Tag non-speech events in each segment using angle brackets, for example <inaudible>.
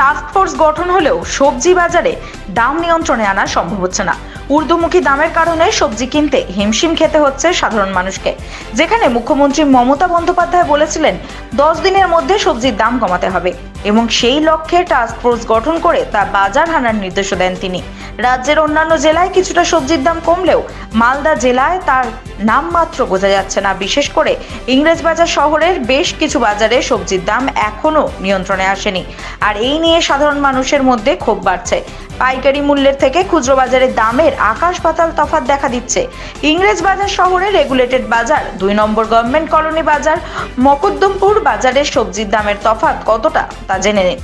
Task force গঠন হলেও সবজি বাজারে দাম নিয়ন্ত্রণে আনা সম্ভব হচ্ছে না। ঊর্ধ্বমুখী দামের কারণে সবজি কিনতে হিমশিম খেতে হচ্ছে সাধারণ মানুষকে। যেখানে মুখ্যমন্ত্রী মমতা বন্দ্যোপাধ্যায় বলেছিলেন, দশ দিনের মধ্যে সবজির দাম কমাতে হবে। এবং সেই লক্ষ্যে টাস্ক ফোর্স গঠন করে তা বাজার হানার নির্দেশ দেন তিনি। রাজ্যের অন্যান্য জেলায় কিছুটা সবজির দাম কমলেও মালদা জেলায় তার নামমাত্র বোঝা যাচ্ছে না। বিশেষ করে ইংরেজবাজার শহরের বেশ কিছু বাজারে সবজির দাম এখনও নিয়ন্ত্রণে আসেনি। আর এই নিয়ে সাধারণ মানুষের মধ্যে ক্ষোভ বাড়ছে। পাইকারি মূল্যের থেকে খুচরো বাজারের দামের আকাশ পাতাল তফাৎ দেখা দিচ্ছে। ইংরেজ বাজার শহরে রেগুলেটেড বাজার, দুই নম্বর গভর্নমেন্ট কলোনি বাজার, মকদ্দমপুর বাজারের সবজির দামের তফাৎ কতটা তা জেনে নিন।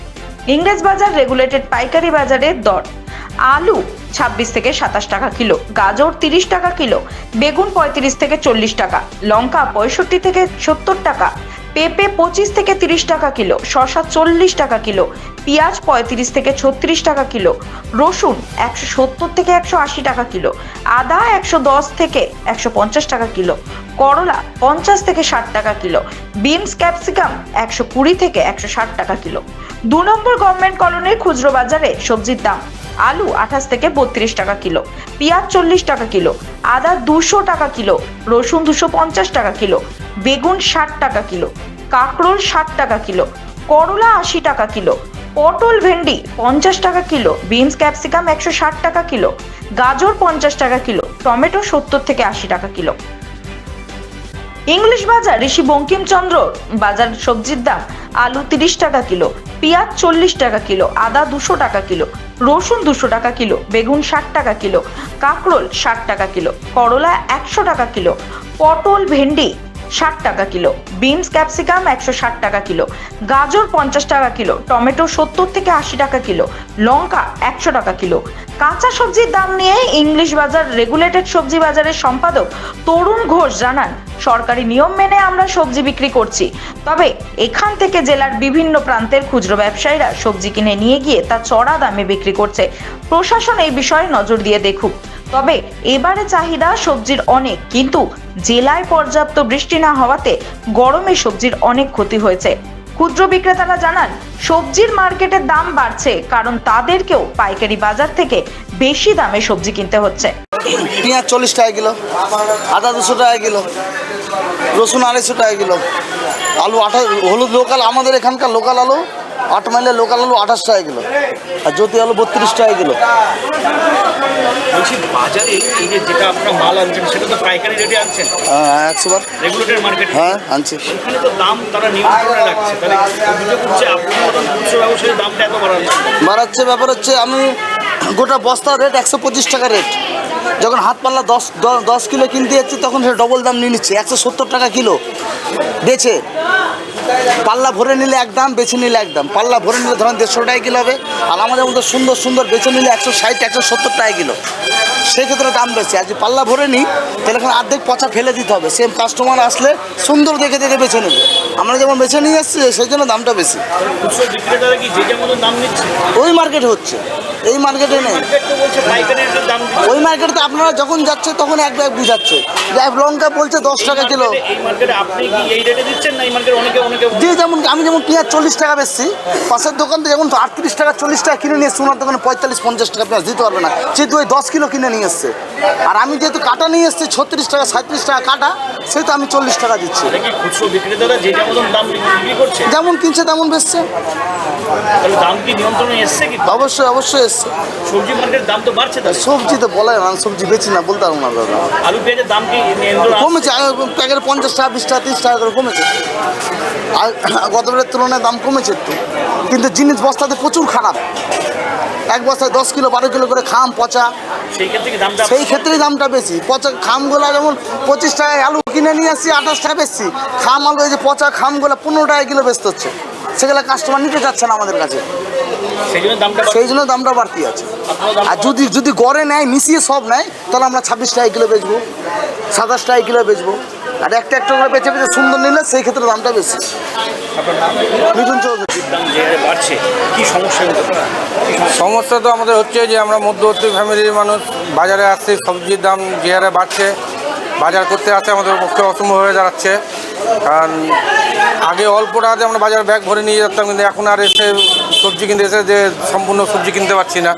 ইংরেজ বাজার রেগুলেটেড পাইকারি বাজারের দর। আলু ছাব্বিশ থেকে সাতাশ টাকা কিলো, গাজর তিরিশ টাকা কিলো, বেগুন পঁয়ত্রিশ থেকে চল্লিশ টাকা, লঙ্কা পঁয়ষট্টি থেকে সত্তর টাকা, পেঁপে পঁচিশ থেকে তিরিশ টাকা কিলো শশা চল্লিশ টাকা কিলো পেঁয়াজ পঁয়ত্রিশ থেকে ছত্রিশ টাকা কিলো রসুন একশো সত্তর থেকে একশো আশি টাকা কিলো আদা একশো দশ থেকে একশো পঞ্চাশ টাকা কিলো করলা পঞ্চাশ থেকে ষাট টাকা কিলো বিনস ক্যাপসিকাম একশো কুড়ি থেকে একশো ষাট টাকা কিলো দু নম্বর গভর্নমেন্ট কলোনির খুচরো বাজারে সবজির দাম আলু আঠাশ থেকে বত্রিশ টাকা কিলো পেঁয়াজ চল্লিশ টাকা কিলো আদা দুশো টাকা কিলো রসুন দুশো পঞ্চাশ টাকা কিলো বেগুন ষাট টাকা কিলো কাঁকরোল ষাট টাকা কিলো করলা আশি টাকা কিলো পটল ভেন্ডি পঞ্চাশ টাকা কিলো বিনস ক্যাপসিকাম একশো ষাট টাকা কিলো গাজর পঞ্চাশ টাকা কিলো টমেটো সত্তর থেকে আশি টাকা কিলো ইংলিশ বাজার ঋষি বঙ্কিমচন্দ্র বাজার সবজির দাম আলু তিরিশ টাকা কিলো পেঁয়াজ চল্লিশ টাকা কিলো আদা দুশো টাকা কিলো রসুন দুশো টাকা কিলো বেগুন ষাট টাকা কিলো কাঁকরোল ষাট টাকা কিলো করলা একশো টাকা কিলো পটল ভেন্ডি ষাট টাকা কিলো। বিনস ক্যাপসিকাম একশো ষাট টাকা কিলো। গাজর পঞ্চাশ টাকা কিলো। টমেটো সত্তর থেকে আশি টাকা কিলো। লঙ্কা একশো টাকা কিলো। কাঁচা সবজির দাম নিয়ে ইংলিশ বাজার রেগুলেটেড সবজি বাজারের সম্পাদক তরুণ ঘোষ জানান, সরকারি নিয়ম মেনে আমরা সবজি বিক্রি করছি। তবে এখান থেকে জেলার বিভিন্ন প্রান্তের খুচরো ব্যবসায়ীরা সবজি কিনে নিয়ে গিয়ে তা চড়া দামে বিক্রি করছে। প্রশাসন এই বিষয়ে নজর দিয়ে দেখুক। তবে এবারে চাহিদা সবজির অনেক, কিন্তু জেলায় পর্যাপ্ত বৃষ্টি না হওয়াতে গরমে সবজির অনেক ক্ষতি হয়েছে। ক্ষুদ্র বিক্রেতারা জানান, সবজির মার্কেটের দাম বাড়ছে কারণ তাদেরকেও পাইকারি বাজার থেকে বেশি দামে সবজি কিনতে হচ্ছে। পেঁয়াজ চল্লিশ টাকা কিলো, আদা দুশো টাকা কিলো, রসুন আড়াইশো টাকা কিলো, আলু আঠা হলুদ লোকাল, আমাদের এখানকার লোকাল আলু আট মাইলের লোকাল আলু আঠাশ টাকা কিলো আর জ্যোতি আলু বত্রিশ টাকা কিলো। বলছি বাজারে এই যে যেটা আপনারা মাল আনছেন সেটা তো পাইকারি রেটে আনছেন? হ্যাঁ একশো বার রেগুলেটেড মার্কেট হ্যাঁ আনছি। তো দাম তারা নিয়ন্ত্রণে রাখছে। তাহলে অভিযোগ করছে আপনার মতন খুচরো ব্যবসায়ী দামটা এত বাড়াচ্ছে বাড়াচ্ছে ব্যাপার হচ্ছে আমি গোটা বস্তার রেট একশো পঁচিশ টাকা রেট যখন হাত পাল্লা দশ দশ কিলো কিনতে যাচ্ছি তখন সে ডবল দাম নিয়ে নিচ্ছে একশো সত্তর টাকা কিলো। বেচে। পাল্লা ভরে নিলে এক দাম বেছে নিলে এক দাম। পাল্লা ভরে নিলে ধরেন দেড়শো টাকা কিলো হবে আর আমাদের মধ্যে সুন্দর সুন্দর বেছে নিলে একশো ষাট একশো সত্তর টাকা কিলো। সেক্ষেত্রে দাম বেশি। আর যদি পাল্লা ভরে নিই তাহলে এখানে অর্ধেক পচা ফেলে দিতে হবে। সেম কাস্টমার আসলে সুন্দর দেখে দেখে বেছে নেবে। আমরা যেমন বেছে নিয়ে এসেছি সেই জন্য দামটা বেশি। ওই মার্কেট হচ্ছে। এই মার্কেটে নেই। ওই মার্কেটে আপনারা যখন যাচ্ছে তখন এক ব্যাগ বুঝাচ্ছে। এক লঙ্কা বলছে দশ টাকা কিলো। যে যেমন আমি যেমন পেঁয়াজ চল্লিশ টাকা বেচছি পাশের দোকান থেকে যেমন আটত্রিশ টাকা চল্লিশ টাকা কিনে নিয়ে এসছি ওনার দোকানে পঁয়তাল্লিশ পঞ্চাশ টাকা পেঁয়াজ দিতে পারবে না। যেহেতু ওই দশ কিলো কিনে নিয়ে এসছে। আর আমি যেহেতু কাটা নিয়ে এসছি ছত্রিশ টাকা সাঁত্রিশ টাকা কাটা সেহেতু আমি চল্লিশ টাকা দিচ্ছি। যেমন কিনছে তেমন বেচছে। দাম কি নিয়ন্ত্রণে এসছে কি? অবশ্যই অবশ্যই এসছে। সবজি মার্কেটের দাম তো বাড়ছে তাহলে। সবজি তো বলে না সবজি বেচি না বলতে পারব না দাদা। আলু পেঁয়াজের দাম কি কমেছে প্যাকেটে পঞ্চাশ টাকা বিশ টাকা তিরিশ টাকা করে কমেছে। আর গতবারের তুলনায় দাম কমেছে একটু। কিন্তু জিনিস বস্তাতে প্রচুর খারাপ। এক বস্তায় দশ কিলো বারো কিলো করে খাম পচা। সেই ক্ষেত্রে দামটা সেই ক্ষেত্রেই দামটা বেশি। পচা খাম খামগুলা যেমন পঁচিশ টাকায় আলু কিনে নিয়ে আসছি আঠাশ টাকা বেশি খাম আলু এই যে পচা খামগুলো পনেরো টাকা কিলো বেচতে হচ্ছে। সেগুলো কাস্টমার নিতে চাচ্ছে না আমাদের কাছে। সেই জন্য দামটা সেই জন্য দামটা বাড়তি আছে। আর যদি যদি গড়ে নেয় মিশিয়ে সব নেয় তাহলে আমরা ছাব্বিশ টাকা কিলো বেচবো সাতাশ টাকা কিলো বেচবো। আর একটা একটা করে বেঁচে বেচে সুন্দর নিলে সেই ক্ষেত্রে দামটা বেশি। মিঠুন চৌধুরী? সমস্যা তো আমাদের হচ্ছে যে আমরা মধ্যবর্তী ফ্যামিলির মানুষ বাজারে আসছি সবজির দাম যে হারে বাড়ছে বাজার করতে আসতে আমাদের পক্ষে অসম্ভব হয়ে দাঁড়াচ্ছে। কারণ আগে অল্প টাকাতে আমরা বাজার ব্যাগ ভরে নিয়ে যেতাম কিন্তু এখন আর এসে সবজি কিনতে এসে যে সম্পূর্ণ সবজি কিনতে পারছি না।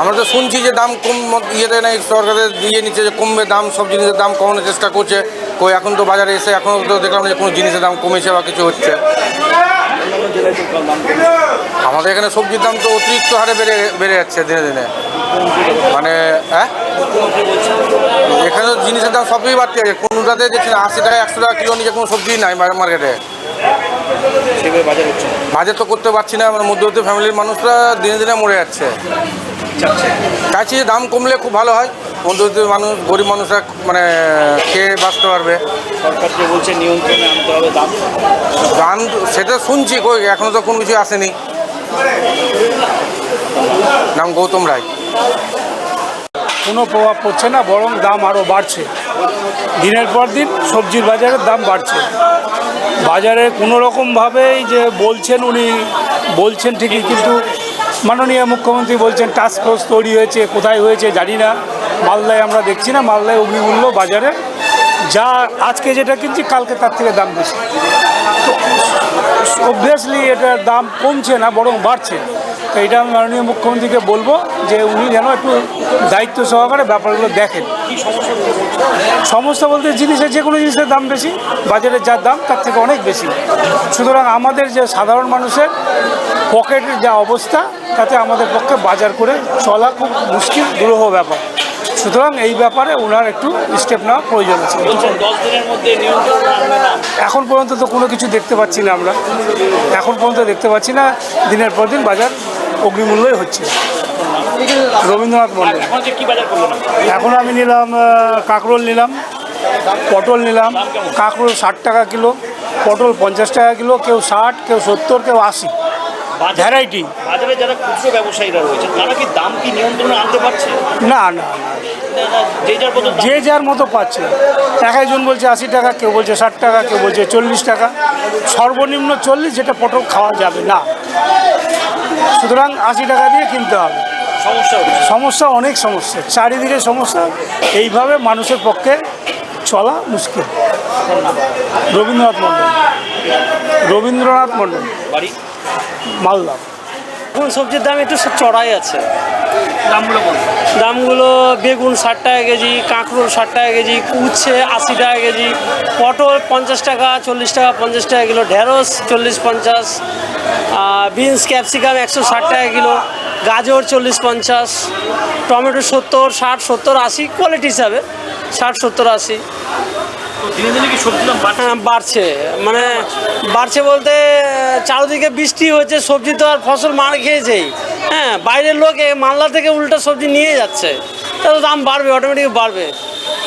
আমরা তো শুনছি যে দাম কম ইয়েতে নাই সরকারের দিয়ে নিচ্ছে যে কমবে দাম সব জিনিসের দাম কমানোর চেষ্টা করছে। কই এখন তো বাজারে এসে এখনও তো দেখলাম যে কোনো জিনিসের দাম কমেছে বা কিছু হচ্ছে। জেলায় তো দাম আমাদের এখানে সবজির দাম তো অতিরিক্ত হারে বেড়ে বেড়ে যাচ্ছে দিনে দিনে। মানে হ্যাঁ? এখানে জিনিসের দাম সবই বাড়তে আছে। কোনোটাতে দেখছি আশি টাকা একশো টাকা কিলো নিচে কোনো সবজি নাই মার্কেটে। বাজার তো করতে পারছি না মানে মধ্যবর্তী ফ্যামিলির মানুষরা দিনে দিনে মরে যাচ্ছে। চাইছি দাম কমলে খুব ভালো হয়। মধ্যবর্তী মানুষ গরিব মানুষরা মানে খেয়ে বাঁচতে পারবে। সরকার যে বলছে নিয়ন্ত্রণে আনতে হবে দাম। দাম সেটা শুনছি কই এখনও তো কোনো কিছু আসেনি। নাম গৌতম রায়। কোনো প্রভাব পড়ছে না বরং দাম আরও বাড়ছে। দিনের পর দিন সবজির বাজারের দাম বাড়ছে। বাজারে কোনো রকমভাবেই যে বলছেন উনি বলছেন ঠিকই কিন্তু মাননীয় মুখ্যমন্ত্রী বলছেন টাস্ক ফোর্স তৈরি হয়েছে কোথায় হয়েছে জানি না। মালদায় আমরা দেখছি না মালদায় অগ্নিমূল্য বাজারে যা আজকে যেটা কিনছি, কালকে তার থেকে দাম বেশি। অবভিয়াসলি এটার দাম কমছে না, বরং বাড়ছে। তো এটা আমি মাননীয় মুখ্যমন্ত্রীকে বলব যে উনি যেন একটু দায়িত্ব সহকারে ব্যাপারগুলো দেখেন। সমস্যা বলতে জিনিসের যে কোনো জিনিসের দাম বেশি, বাজারের যা দাম তার থেকে অনেক বেশি। সুতরাং আমাদের যে সাধারণ মানুষের পকেটের যা অবস্থা, তাতে আমাদের পক্ষে বাজার করে চলা খুব মুশকিল, দুরূহ ব্যাপার। সুতরাং এই ব্যাপারে ওনার একটু স্টেপ নেওয়া প্রয়োজন আছে। এখন পর্যন্ত তো কোনো কিছু দেখতে পাচ্ছি না আমরা। এখন পর্যন্ত দেখতে পাচ্ছি না দিনের পর দিন বাজার অগ্নিমূল্যই হচ্ছে। রবীন্দ্রনাথ মন্ডল এখন আমি নিলাম কাঁকরোল নিলাম পটল নিলাম কাঁকরোল ষাট টাকা কিলো পটল পঞ্চাশ টাকা কিলো কেউ ষাট কেউ সত্তর কেউ আশি। ভ্যারাইটি বাজারে যারা খুচরো ব্যবসায়ীরা রয়েছে তারা কি দাম কি নিয়ন্ত্রণে আনতে পারছে? না না যে যার মতো পাচ্ছে। এক একজন বলছে আশি টাকা কেউ বলছে ষাট টাকা কেউ বলছে চল্লিশ টাকা। সর্বনিম্ন চল্লিশ যেটা পটল খাওয়া যাবে না। সুতরাং আশি টাকা দিয়ে কিনতে হবে। সমস্যা সমস্যা অনেক সমস্যা। চারিদিকে সমস্যা। এইভাবে মানুষের পক্ষে চলা মুশকিল। রবীন্দ্রনাথ মণ্ডল রবীন্দ্রনাথ মণ্ডল বাড়ি? মালদা। এখন সবজির দাম একটু চড়াই আছে। দামগুলো দামগুলো বেগুন ষাট টাকা কেজি কাঁকরোল ষাট টাকা কেজি উচ্ছে আশি টাকা কেজি পটল পঞ্চাশ টাকা চল্লিশ টাকা পঞ্চাশ টাকা কিলো ঢেঁড়স চল্লিশ পঞ্চাশ বিনস ক্যাপসিকাম একশো ষাট টাকা কিলো গাজর চল্লিশ পঞ্চাশ টমেটো সত্তর ষাট সত্তর আশি কোয়ালিটি হিসাবে ষাট সত্তর আশি। দিনে দিনে কি সবজি দাম বাড়ছে? হ্যাঁ বাড়ছে। মানে বাড়ছে বলতে চারিদিকে বৃষ্টি হচ্ছে সবজি তো আর ফসল মার খেয়েছেই। হ্যাঁ বাইরের লোক মালদা থেকে উল্টো সবজি নিয়ে যাচ্ছে। তাহলে দাম বাড়বে অটোমেটিক বাড়বে।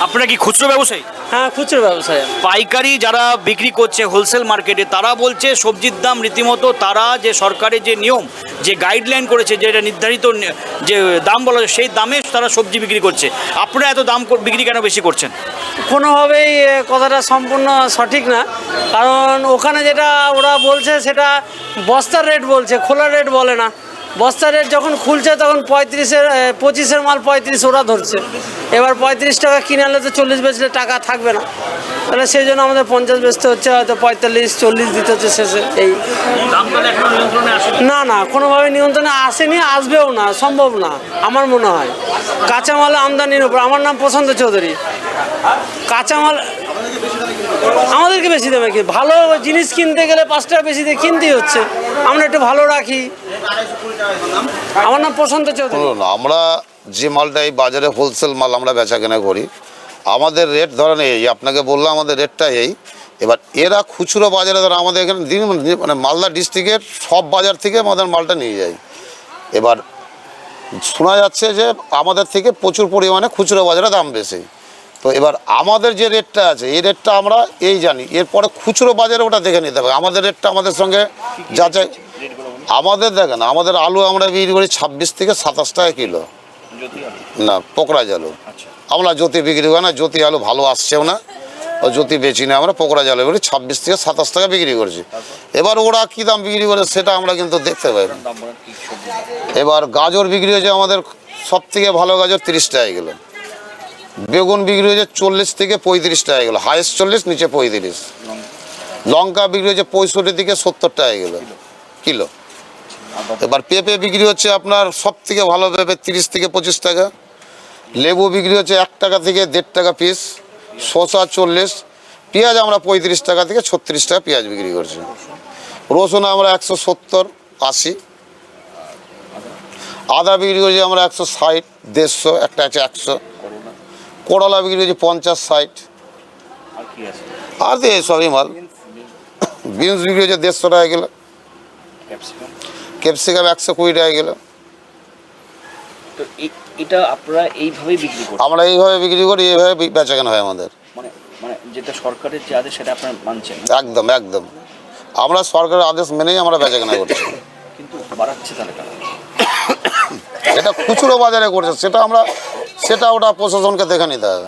আপনারা কি খুচরো ব্যবসায়ী? হ্যাঁ খুচরো ব্যবসায় পাইকারি যারা বিক্রি করছে হোলসেল মার্কেটে তারা বলছে সবজির দাম রীতিমতো তারা যে সরকারের যে নিয়ম যে গাইডলাইন করেছে যেটা নির্ধারিত যে দাম বলা সেই দামে তারা সবজি বিক্রি করছে। আপনারা এত দাম বিক্রি কেন বেশি করছেন? কোনোভাবেই কথাটা সম্পূর্ণ সঠিক না। কারণ ওখানে যেটা ওরা বলছে সেটা বস্তার রেট বলছে খোলা রেট বলে না। বস্তার রেট যখন খুলছে তখন পঁয়ত্রিশের পঁচিশের মাল পঁয়ত্রিশ ওরা ধরছে। এবার পঁয়ত্রিশ টাকা কিনে আনলে তো চল্লিশ বেচলে টাকা থাকবে না। তাহলে সেই জন্য আমাদের পঞ্চাশ বেচতে হচ্ছে হয়তো পঁয়তাল্লিশ চল্লিশ দিতে হচ্ছে শেষে এই। না না কোনোভাবে নিয়ন্ত্রণে আসেনি আসবেও না সম্ভব না আমার মনে হয়। কাঁচামাল আমদানির উপর আমার নাম প্রশান্ত চৌধুরী। কাঁচামাল বেশি দামে কি? ভালো জিনিস কিনতে গেলে পাঁচ টাকা বেশি দিয়ে কিনতেই হচ্ছে। আমরা একটু ভালো রাখি। আমার নাম প্রশান্ত চৌধুরী। আমরা যে মালটা এই বাজারে হোলসেল মাল আমরা বেচা কেনা করি, আমাদের রেট ধরেন এই, আপনাকে বললাম আমাদের রেটটা এই। এবার এরা খুচরো বাজারে ধরো আমাদের এখানে দিন মানে মালদা ডিস্ট্রিক্টের সব বাজার থেকে আমাদের মালটা নিয়ে যায়। এবার শোনা যাচ্ছে যে আমাদের থেকে প্রচুর পরিমাণে খুচরো বাজারে দাম বেশি। তো এবার আমাদের যে রেটটা আছে, এই রেটটা আমরা এই জানি। এরপরে খুচরো বাজারে ওটা দেখে নিতে হবে। আমাদের রেটটা আমাদের সঙ্গে যাচাই আমাদের দেখেন, আমাদের আলু আমরা বিক্রি করি ছাব্বিশ থেকে সাতাশ টাকা কিলো। না পোকরা আলু। আমরা জ্যোতি বিক্রি করি না, জ্যোতি আলু ভালো আসছেও না। জ্যোতি বেচি না, আমরা পোকরা জালে করি, ছাব্বিশ থেকে সাতাশ টাকা বিক্রি করছি। এবার ওরা কী দাম বিক্রি করে সেটা আমরা কিন্তু দেখতে পাই। এবার গাজর বিক্রি হয়েছে আমাদের সব থেকে ভালো গাজর তিরিশ টাকা কিলো। বেগুন বিক্রি হয়েছে চল্লিশ থেকে পঁয়ত্রিশ টাকা গেলো হাইয়েস্ট চল্লিশ নিচে পঁয়ত্রিশ। লঙ্কা বিক্রি হয়েছে পঁয়ষট্টি থেকে সত্তর টাকা গেলো কিলো। এবার পেঁপে বিক্রি হচ্ছে আপনার সব থেকে ভালো পেঁপে তিরিশ থেকে পঁচিশ টাকা। লেবু বিক্রি হচ্ছে এক টাকা থেকে দেড় টাকা পিস শসা চল্লিশ। পেঁয়াজ আমরা পঁয়ত্রিশ টাকা থেকে ছত্রিশ টাকা পেঁয়াজ বিক্রি করছি। রসুন আমরা একশো সত্তর আশি। আদা বিক্রি করছি আমরা একশো ষাট দেড়শো একটা আছে একশো। করলা বিক্রি করছি পঞ্চাশ ষাট। আর তো সবই মাল। বিনস বিক্রি হচ্ছে দেড়শো টাকা কিলো। ক্যাপসিকাম? একশো কুড়ি টাকা কিলো। তো এটা আপনারা এইভাবেই বিক্রি করছেন? আমরা এইভাবে বিক্রি করি এইভাবে বেচাকেনা হয় আমাদের। মানে মানে যেটা সরকারের যে আদেশ সেটা আপনারা মানছেন একদম একদম। আমরা সরকারের আদেশ মেনেই আমরা বেচাকেনা করছি। <coughs> কিন্তু বাড়াচ্ছে তাহলে এটা খুচরো বাজারে করছে সেটা আমরা সেটা ওটা প্রশাসনকে দেখে নিতে হবে।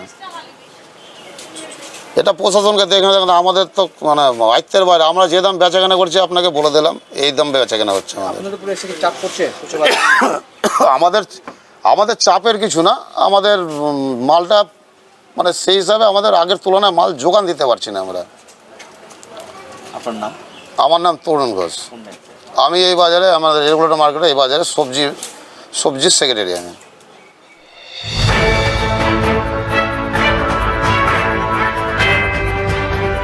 এটা প্রশাসনকে দেখে নিতে হবে আমাদের তো মানে আয়ত্তের বাইরে। আমরা যে দাম বেচাকেনা করছি আপনাকে বলে দিলাম এই দাম বেচাকেনা হচ্ছে আমাদের। <coughs> আমাদের আমাদের চাপের কিছু না। আমাদের মালটা মানে সেই হিসাবে আমাদের আগের তুলনায় মাল যোগান দিতে পারছি না আমরা। আপনার নাম? আমার নাম তরুণ ঘোষ। আমি এই বাজারে আমাদের রেগুলেটর মার্কেটে এই বাজারে সবজি সবজির সেক্রেটারি আমি।